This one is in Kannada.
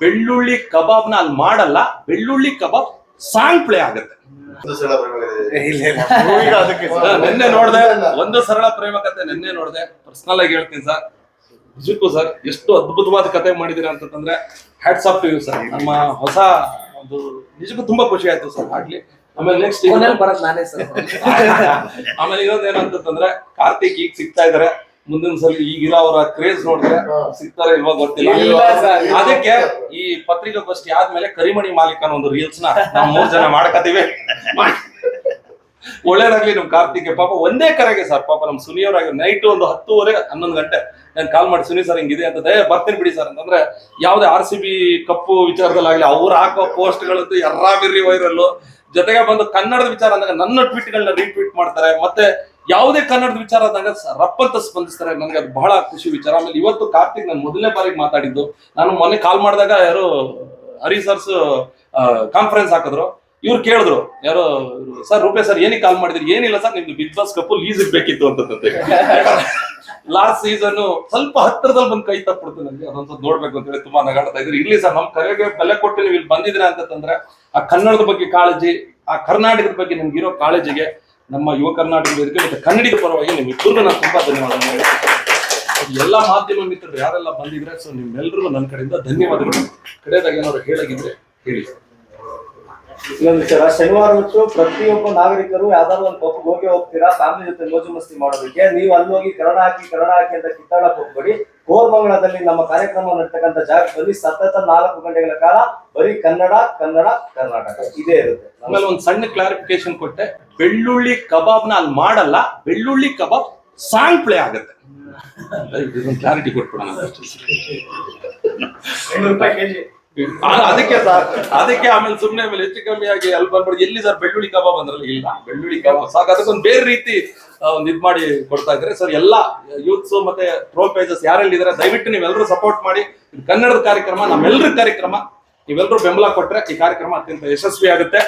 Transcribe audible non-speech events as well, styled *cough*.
ಬೆಳ್ಳುಳ್ಳಿ ಕಬಾಬ್ನ ಅಲ್ಲಿ ಮಾಡಲ್ಲ ಬೆಳ್ಳುಳ್ಳಿ ಕಬಾಬ್ ಸಾಂಗ್ ಪ್ಲೇ ಆಗುತ್ತೆ. ನಿನ್ನೆ ನೋಡ್ದೆ ಒಂದು ಸರಳ ಪ್ರೇಮ ಕತೆ ನಿನ್ನೆ ನೋಡ್ದೆ. ಪರ್ಸನಲ್ ಆಗಿ ಹೇಳ್ತೀನಿ ಸರ್. ನಿಜಕ್ಕೂ ಸರ್ ಎಷ್ಟು ಅದ್ಭುತವಾದ ಕತೆ ಮಾಡಿದೀರ ಅಂತಂದ್ರೆ hats off to you sir ನಮ್ಮ ಹೊಸ ಒಂದು ನಿಜಕ್ಕೂ ತುಂಬಾ ಖುಷಿ ಆಯ್ತು ಸರ್ ಆಗ್ಲಿ ಆಮೇಲೆ ನೆಕ್ಸ್ಟ್ ಬರೋದು ನಾನೇ ಸರ್. *laughs* ಆಮೇಲೆ ಇನ್ನೊಂದ್ ಏನಂತಂದ್ರೆ ಕಾರ್ತಿಕ್ ಈಗ ಸಿಗ್ತಾ ಇದಾರೆ. ಮುಂದಿನ ಸಲ ಈಗಿರೋ ಅವರ ಕ್ರೇಜ್ ನೋಡಿದ್ರೆ ಸಿಗ್ತಾರೆ ಇಲ್ವಾ ಗೊತ್ತಿಲ್ಲ. ಅದಕ್ಕೆ ಈ ಪತ್ರಿಕಾಗೋಷ್ಠಿ ಆದ್ಮೇಲೆ ಕರಿಮಣಿ ಮಾಲೀಕನ ಒಂದು ರೀಲ್ಸ್ನ ನಾವು ಮೂರ್ ಜನ ಮಾಡ್ಕತ್ತೀವಿ ಒಳ್ಳೇದಾಗ್ಲಿ ನಮ್ ಕಾರ್ತಿಕ್ ಪಾಪ ಒಂದೇ ಕರೆಗೆ ಸರ್ ಪಾಪ ನಮ್ ಸುನಿಯವರಾಗಿ ನೈಟ್ ಒಂದು ಹತ್ತುವರೆ ಹನ್ನೊಂದು ಗಂಟೆ. ನಾನು ಕಾಲ್ ಮಾಡಿ ಸುನಿ ಸರ್ ಹಿಂಗಿದೆ ಅಂತ ದಯ ಬರ್ತೀನಿ ಬಿಡಿ ಸರ್. ಅಂತಂದ್ರೆ ಯಾವ್ದೇ ಆರ್ ಸಿ ಬಿ ಕಪ್ಪು ವಿಚಾರದಲ್ಲಾಗ್ಲಿ ಅವ್ರು ಹಾಕೋ ಪೋಸ್ಟ್ಗಳಂತೂ ಎರ್ರಾಬಿರ್ರಿ ವೈರಲ್ಲು ಜೊತೆಗೆ ಬಂದು ಕನ್ನಡದ ವಿಚಾರ ಅಂದಾಗ ನನ್ನ ಟ್ವೀಟ್ಗಳನ್ನ ರೀಟ್ವೀಟ್ ಮಾಡ್ತಾರೆ. ಮತ್ತೆ ಯಾವುದೇ ಕನ್ನಡದ ವಿಚಾರ ಆದಾಗ ರಪ್ಪಂತ ಸ್ಪಂದಿಸ್ತಾರೆ. ನನಗೆ ಅದು ಬಹಳ ಖುಷಿ ವಿಚಾರ. ಆಮೇಲೆ ಇವತ್ತು ಕಾರ್ತಿಕ್ ನಾನು ಮೊದಲನೇ ಬಾರಿಗೆ ಮಾತಾಡಿದ್ದು. ನಾನು ಮೊನ್ನೆ ಕಾಲ್ ಮಾಡಿದಾಗ ಯಾರು, ಹರಿ ಸರ್ಸ್ ಕಾನ್ಫರೆನ್ಸ್ ಹಾಕಿದ್ರು. ಇವ್ರು ಕೇಳಿದ್ರು, ಯಾರು, ಸರ್ ರೂಪೇ ಸರ್, ಏನಕ್ಕೆ ಕಾಲ್ ಮಾಡಿದ್ರಿ? ಏನಿಲ್ಲ ಸರ್, ನಿಮ್ದು ಬಿಗ್ ಬಾಸ್ ಕಪ್ಪು ಲೀಸ್ ಬೇಕಿತ್ತು ಅಂತಂತೆ ಲಾಸ್ಟ್ ಸೀಸನ್ ಸ್ವಲ್ಪ ಹತ್ರದಲ್ಲಿ ಬಂದು ಕೈ ತಪ್ಪಿಡ್ತು ನನಗೆ ಅದೊಂದ್ಸಲ ನೋಡ್ಬೇಕು ಅಂತ ಹೇಳಿ ತುಂಬಾ ನಗಾಡ್ತಾ ಇದ್ರು. ಇಲ್ಲಿ ಸರ್, ನಮ್ ಕರೆಗೆ ಬೆಲೆ ಕೊಟ್ಟು ನೀವು ಇಲ್ಲಿ ಬಂದಿದ್ರೆ ಅಂತಂದ್ರೆ ಆ ಕನ್ನಡದ ಬಗ್ಗೆ ಕಾಳಜಿ, ಆ ಕರ್ನಾಟಕದ ಬಗ್ಗೆ ನಿಮ್ಗೆ ಇರೋ ಕಾಳಜಿಗೆ ನಮ್ಮ ಯುವ ಕರ್ನಾಟಕ ವೇದಿಕೆ ಮತ್ತೆ ಕನ್ನಡಿಗ ಪರವಾಗಿ ನಿಮ್ಮಿಬ್ಬರಿಗೂ ನಾನು ತುಂಬಾ ಹೇಳ್ತೀನಿ. ಎಲ್ಲ ಮಾಧ್ಯಮ ಮಿತ್ರರು ಯಾರೆಲ್ಲ ಬಂದಿದ್ರೆ ಸೊ ನಿಮ್ಮೆಲ್ಲರೂ ನನ್ನ ಕಡೆಯಿಂದ ಧನ್ಯವಾದಗಳು ಕಡೆಯದಾಗ ಏನಾದ್ರು ಹೇಳಿದ್ರೆ ಹೇಳಿ ಇನ್ನೊಂದು ವಿಚಾರ, ಶನಿವಾರ ಹೊತ್ತು ಪ್ರತಿಯೊಬ್ಬ ನಾಗರಿಕರು ಯಾವ್ದಾದ್ರು ಒಂದು ಪಪ್ಪು ಹೋಗಿ ಹೋಗ್ತೀರಾ, ಫ್ಯಾಮಿಲಿ ಜೊತೆ ಮೋಜು ಮಸ್ತಿ ಮಾಡೋದಕ್ಕೆ, ನೀವು ಅಲ್ಲಿ ಹೋಗಿ ಕನ್ನಡ ಹಾಕಿ ಕನ್ನಡ ಹಾಕಿ ಅಂತ ಕಿತ್ತಾಡಕ್ ಹೋಗ್ಬೇಡಿ ಕೋರ್ಮಂಗಳದಲ್ಲಿ ನಮ್ಮ ಕಾರ್ಯಕ್ರಮ ನಡ್ತಕ್ಕಂಥ ಜಾಗದಲ್ಲಿ ಸತತ ನಾಲ್ಕು ಗಂಟೆಗಳ ಕಾಲ ಬರೀ ಕನ್ನಡ ಕನ್ನಡ ಕರ್ನಾಟಕ ಇದೇ ಇರುತ್ತೆ. ಆಮೇಲೆ ಒಂದು ಸಣ್ಣ ಕ್ಲಾರಿಫಿಕೇಶನ್ ಕೊಟ್ಟೆ. ಬೆಳ್ಳುಳ್ಳಿ ಕಬಾಬ್ನ ಅಲ್ಲಿ ಮಾಡಲ್ಲ ಬೆಳ್ಳುಳ್ಳಿ ಕಬಾಬ್ ಸಾಂಗ್ ಪ್ಲೇ ಆಗುತ್ತೆ. ಕ್ಲಾರಿಟಿ ಕೊಟ್ಬಿಡೋಣ ಅದಕ್ಕೆ ಸರ್ ಅದಕ್ಕೆ ಆಮೇಲೆ ಸುಮ್ಮನೆ ಆಮೇಲೆ ಹೆಚ್ಚು ಕಮ್ಮಿ ಆಗಿ ಅಲ್ಲಿ ಬಂದ್ಬಿಟ್ಟು ಎಲ್ಲಿ ಸರ್ ಬೆಳ್ಳುಳ್ಳಿ ಕಬಾಬ್ ಅಂದ್ರಲ್ಲಿ ಇಲ್ಲ. ಬೆಳ್ಳುಳ್ಳಿ ಕಬಾಬ್ ಸಾಕು ಅದಕ್ಕೊಂದು ಬೇರೆ ರೀತಿ ಒಂದ್ ಇದ್ ಮಾಡಿ ಕೊಡ್ತಾ ಇದ್ದಾರೆ. ಸರ್, ಎಲ್ಲ ಯೂತ್ಸ್ ಮತ್ತೆ ಟ್ರೋಲ್ ಪೇಜಸ್ ಯಾರೆಲ್ಲ ಇದಾರೆ ದಯವಿಟ್ಟು ನೀವೆಲ್ಲರೂ ಸಪೋರ್ಟ್ ಮಾಡಿ. ಕನ್ನಡದ ಕಾರ್ಯಕ್ರಮ ನಮ್ಮೆಲ್ಲರ ಕಾರ್ಯಕ್ರಮ. ನೀವೆಲ್ಲರೂ ಬೆಂಬಲ ಕೊಟ್ರೆ ಈ ಕಾರ್ಯಕ್ರಮ ಅತ್ಯಂತ ಯಶಸ್ವಿ ಆಗುತ್ತೆ